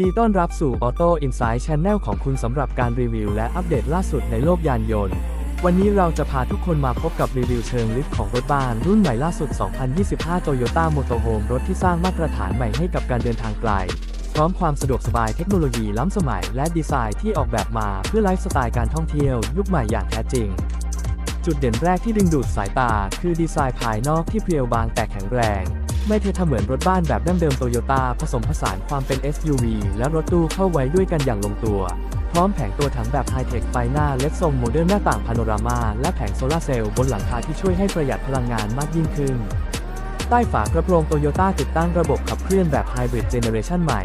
ดีต้อนรับสู่ Auto Insight Channel ของคุณสำหรับการรีวิวและอัปเดตล่าสุดในโลกยานยนต์ วันนี้เราจะพาทุกคนมาพบกับรีวิวเชิงลึกของรถบ้านรุ่นใหม่ล่าสุด 2025 Toyota Motorhome รถที่สร้างมาตรฐานใหม่ให้กับการเดินทางไกล พร้อมความสะดวกสบายเทคโนโลยีล้ำสมัยและดีไซน์ที่ออกแบบมาเพื่อไลฟ์สไตล์การท่องเที่ยว ยุคใหม่อย่างแท้จริง จุดเด่นแรกที่ดึงดูดสายตา คือดีไซน์ภายนอกที่เพรียวบางแต่แข็งแรง แม่เท่ทะเหมือนรถบ้านแบบดั้งเดิมโตโยต้าผสมผสานความเป็น SUV และรถตู้เข้าไว้ด้วยกันอย่างลงตัว พร้อมแผงตัวถังแบบไฮเทคไฟหน้าเล็กทรงโมเดิร์นหน้าต่างพาโนรามาและแผงโซลาร์เซลล์บนหลังคาที่ช่วยให้ประหยัดพลังงานมากยิ่งขึ้น ใต้ฝากระโปรงโตโยต้าติดตั้งระบบขับเคลื่อนแบบไฮบริดเจเนเรชันใหม่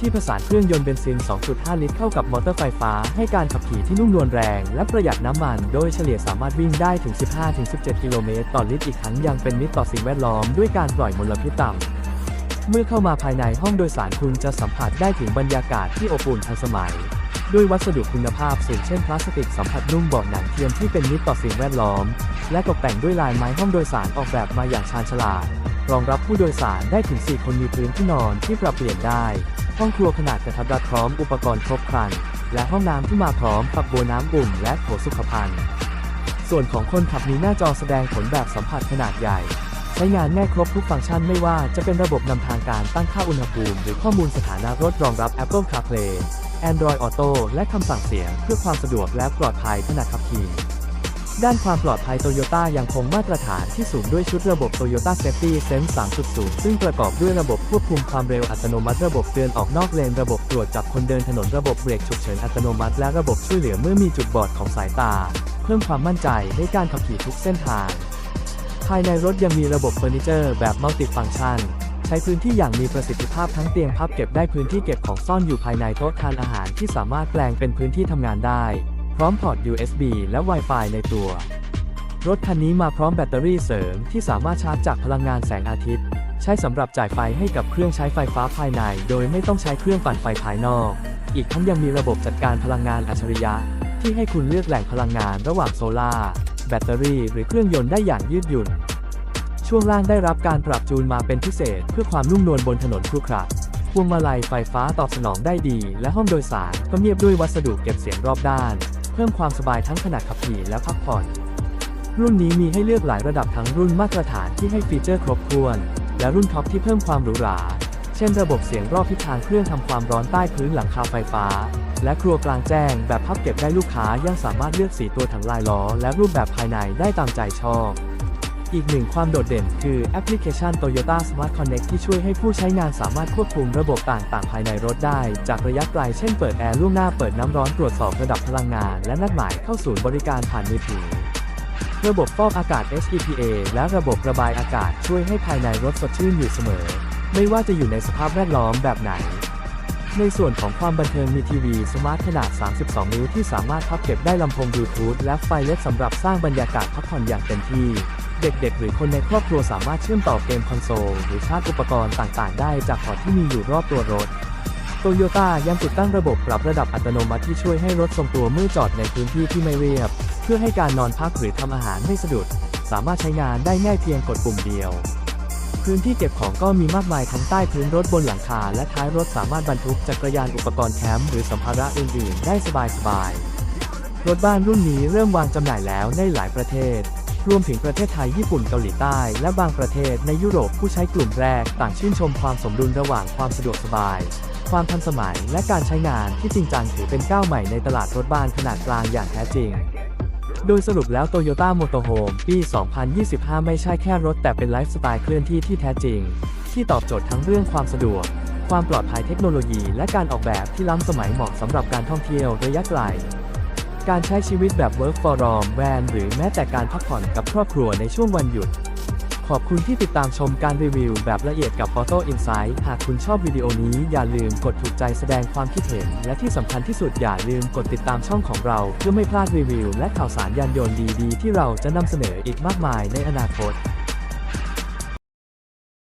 ที่ผสานเครื่องยนต์เบนซิน 2.5 ลิตรเข้ากับมอเตอร์ไฟฟ้า ให้การขับขี่ที่นุ่มนวลแรง และประหยัดน้ำมัน โดยเฉลี่ยสามารถวิ่งได้ถึง 15-17 กิโลเมตรต่อลิตรอีกทั้งยังเป็นมิตรต่อสิ่งแวดล้อมด้วยการปล่อยมลพิษต่ำเมื่อเข้ามาภายในห้องโดยสารคุณจะสัมผัสได้ถึงบรรยากาศที่อบอุ่นทันสมัย ด้วยวัสดุคุณภาพสูงเช่นพลาสติกสัมผัสนุ่มเบาะหนังเทียมที่เป็นมิตรต่อสิ่งแวดล้อม และตกแต่งด้วยลายไม้ห้องโดยสารออกแบบมาอย่างชาญฉลาด รองรับผู้โดยสารได้ถึง 4 คนมีพื้นที่นอนที่ปรับเปลี่ยนได้ ห้องครัวขนาดกระทัดรัดพร้อมอุปกรณ์ครบครัน และห้องน้ำที่มาพร้อมฝักบัวน้ำอุ่นและโถสุขภัณฑ์ ส่วนของคนขับมีหน้าจอแสดงผลแบบสัมผัสขนาดใหญ่ ใช้งานง่ายครบทุกฟังก์ชันไม่ว่าจะเป็นระบบนำทางการตั้งค่าอุณหภูมิ หรือข้อมูลสถานะรถรองรับ Apple CarPlay Android Auto และคำสั่งเสียงเพื่อความสะดวกและปลอดภัยขณะขับขี่ ด้านความปลอดภัยโตโยต้ายังคงมาตรฐานที่สูงด้วยชุดระบบ Toyota Safety Sense 3.0 ซึ่งประกอบด้วยระบบควบคุมความเร็วอัตโนมัติระบบเตือนออกนอกเลนระบบตรวจจับคนเดินถนนระบบเบรกฉุกเฉินอัตโนมัติและระบบช่วยเหลือเมื่อมีจุดบอดของสายตา เพิ่มความมั่นใจในการขับขี่ทุกเส้นทาง ภายในรถยังมีระบบเฟอร์นิเจอร์แบบมัลติฟังชันใช้พื้นที่อย่างมีประสิทธิภาพทั้งเตียงพับเก็บได้พื้นที่เก็บของซ่อนอยู่ภายในโต๊ะทานอาหารที่สามารถแปลงเป็นพื้นที่ทำงานได้ พร้อมพอร์ต USB และ Wi-Fi ในตัว รถคันนี้มาพร้อมแบตเตอรี่เสริมที่สามารถชาร์จจากพลังงานแสงอาทิตย์ ใช้สำหรับจ่ายไฟให้กับเครื่องใช้ไฟฟ้าภายใน โดยไม่ต้องใช้เครื่องปั่นไฟภายนอก อีกทั้งยังมีระบบจัดการพลังงานอัจฉริยะ ที่ให้คุณเลือกแหล่งพลังงานระหว่างโซลาร์แบตเตอรี่ หรือเครื่องยนต์ได้อย่างยืดหยุ่น ช่วงล่างได้รับการปรับจูนมาเป็นพิเศษ เพื่อความนุ่มนวลบนถนนครุขระพวงมาลัยไฟฟ้าตอบสนองได้ดี และห้องโดยสารก็เงียบด้วยวัสดุเก็บเสียงรอบด้าน เพิ่มความสบายทั้งขณะขับขี่และพักผ่อน รุ่นนี้มีให้เลือกหลายระดับทั้งรุ่นมาตรฐานที่ให้ฟีเจอร์ครบถ้วน และรุ่นท็อปที่เพิ่มความหรูหรา เช่นระบบเสียงรอบทิศทางเครื่องทำความร้อนใต้พื้นหลังคาไฟฟ้า และครัวกลางแจ้งแบบพับเก็บได้ลูกค้ายังสามารถเลือกสีตัวถังลายล้อ และรูปแบบภายในได้ตามใจชอบ อีกหนึ่งความโดดเด่นคือแอปพลิเคชัน Toyota Smart Connect ที่ช่วยให้ผู้ใช้งานสามารถควบคุมระบบต่างๆ ภายในรถได้ จากระยะไกลเช่นเปิดแอร์ล่วงหน้าเปิดน้ำร้อนตรวจสอบระดับพลังงาน และนัดหมายเข้าศูนย์บริการผ่านมือถือระบบฟอกอากาศ HEPA และระบบระบายอากาศช่วยให้ภายในรถสดชื่นอยู่เสมอ ไม่ว่าจะอยู่ในสภาพแวดล้อมแบบไหน ในส่วนของความบันเทิงมีทีวีสมาร์ทขนาด 32 นิ้วที่สามารถพับเก็บได้ลำโพงบลูทูธและไฟเล็กสำหรับสร้างบรรยากาศพักผ่อนอย่างเต็มที่ เด็กๆ หรือคนในครอบครัวสามารถเชื่อมต่อเกมคอนโซล หรือชาร์จอุปกรณ์ต่างๆ ได้จากพอร์ตที่มีอยู่รอบตัวรถโตโยต้ายังติดตั้งระบบปรับระดับอัตโนมัติที่ช่วยให้รถทรงตัวเมื่อจอดในพื้นที่ที่ไม่เรียบ เพื่อให้การนอนพักหรือทำอาหารไม่สะดุด สามารถใช้งานได้ง่ายเพียงกดปุ่มเดียว พื้นที่เก็บของก็มีมากมายทั้งใต้พื้นรถบนหลังคา และท้ายรถสามารถบรรทุกจักรยานอุปกรณ์แคมป์หรือสัมภาระอื่นๆ ได้สบายๆรถบ้านรุ่นนี้เริ่มวางจำหน่ายแล้วในหลายประเทศ รวมถึงประเทศไทย ญี่ปุ่น เกาหลีใต้ และบางประเทศในยุโรปผู้ใช้กลุ่มแรก ต่างชื่นชมความสมดุลระหว่างความสะดวกสบาย ความทันสมัย และการใช้งานที่จริงจังถือเป็นก้าวใหม่ในตลาดรถบ้านขนาดกลางอย่างแท้จริง โดยสรุปแล้ว Toyota Motorhome ปี 2025 ไม่ใช่แค่รถแต่เป็นไลฟ์สไตล์เคลื่อนที่ที่แท้จริง ที่ตอบโจทย์ทั้งเรื่องความสะดวก ความปลอดภัยเทคโนโลยี และการออกแบบที่ล้ำสมัยเหมาะสำหรับการท่องเที่ยวระยะไกล การใช้ชีวิตแบบ Work for Home แวนหรือแม้แต่การพักผ่อนกับครอบครัวในช่วงวันหยุด ขอบคุณที่ติดตามชมการรีวิวแบบละเอียดกับ Photo Insight หากคุณชอบวิดีโอนี้อย่าลืมกดถูกใจแสดงความคิดเห็น และที่สำคัญที่สุดอย่าลืมกดติดตามช่องของเรา เพื่อไม่พลาดรีวิว และข่าวสารยานยนต์ดีๆ ที่เราจะนำเสนออีกมากมายในอนาคต